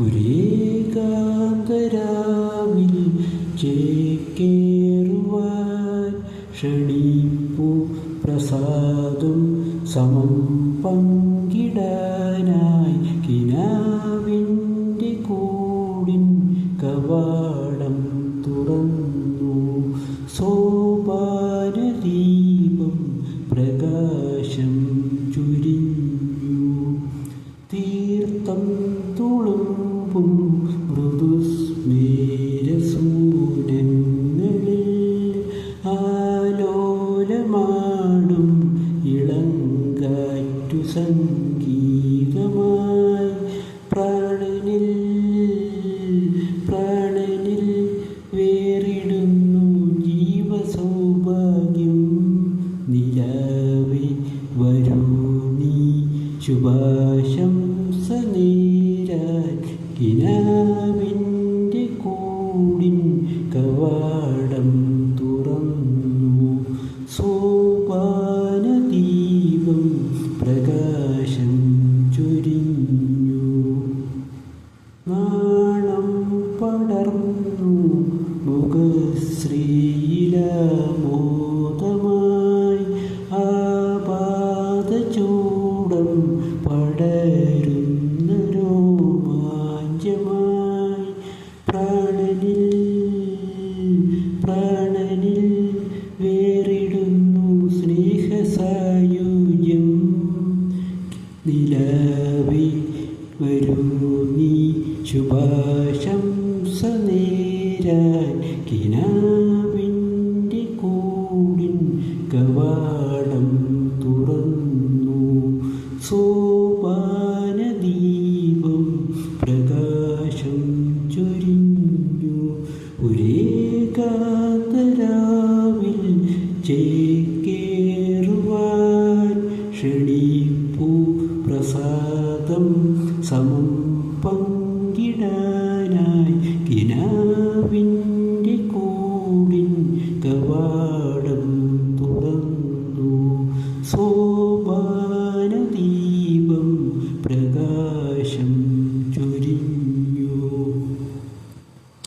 ഒരേകാന്തരാവിൽ ചേക്കേറുവാൻ ക്ഷണിപ്പു പ്രസാദം സമം പങ്കിടാനായി കിനാവിന്റെ കൂടിൻ കവാടം തുറന്നു. സോപാനദീപം പ്രകാശം ചുരിഞ്ഞു. തീർത്ഥം സംഗീതമായി പ്രാണനിൽ പ്രാണനിൽ വേറിടുന്നു ജീവസൗഭാഗ്യം. നിലാവെ വരൂ നീ ശുഭാശംസ നേരാൻ കിനാവിന്റെ നിലവി വരൂ നീ ശുഭാശംസ നേരാൻ കിനാവിന്റെ കൂടിൻ കവാടം തുറന്നു. സോപാന പ്രകാശം ചൊരിഞ്ഞു. ഒരേ കാത്തരാവിൽ ചെയ്തു പ്രസാദം സമം പങ്കിടാ